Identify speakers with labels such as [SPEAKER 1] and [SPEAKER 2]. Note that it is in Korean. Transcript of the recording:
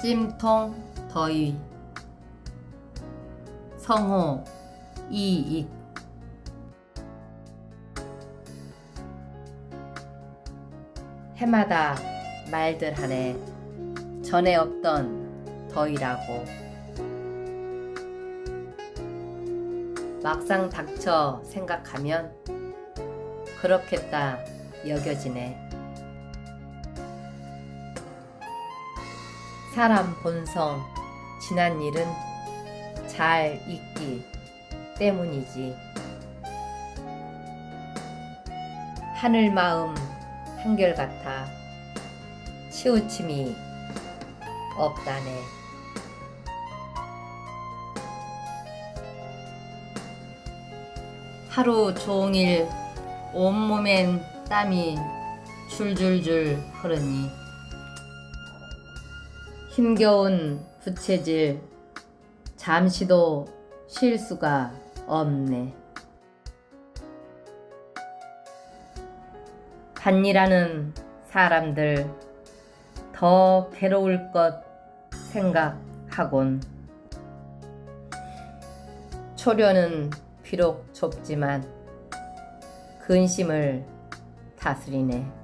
[SPEAKER 1] 찜통 더위. 성호 이익. 해마다 말들 하네. 전에 없던 더위라고. 막상 닥쳐 생각하면 그렇겠다 여겨지네. 사람 본성, 지난 일은 잘 잊기 때문이지. 하늘 마음 한결같아 치우침이 없다네. 하루 종일 온몸엔 땀이 줄줄줄 흐르니 힘겨운 부채질 잠시도 쉴 수가 없네. 반일하는 사람들 더 괴로울 것 생각하곤 초려는 비록 좁지만 근심을 다스리네.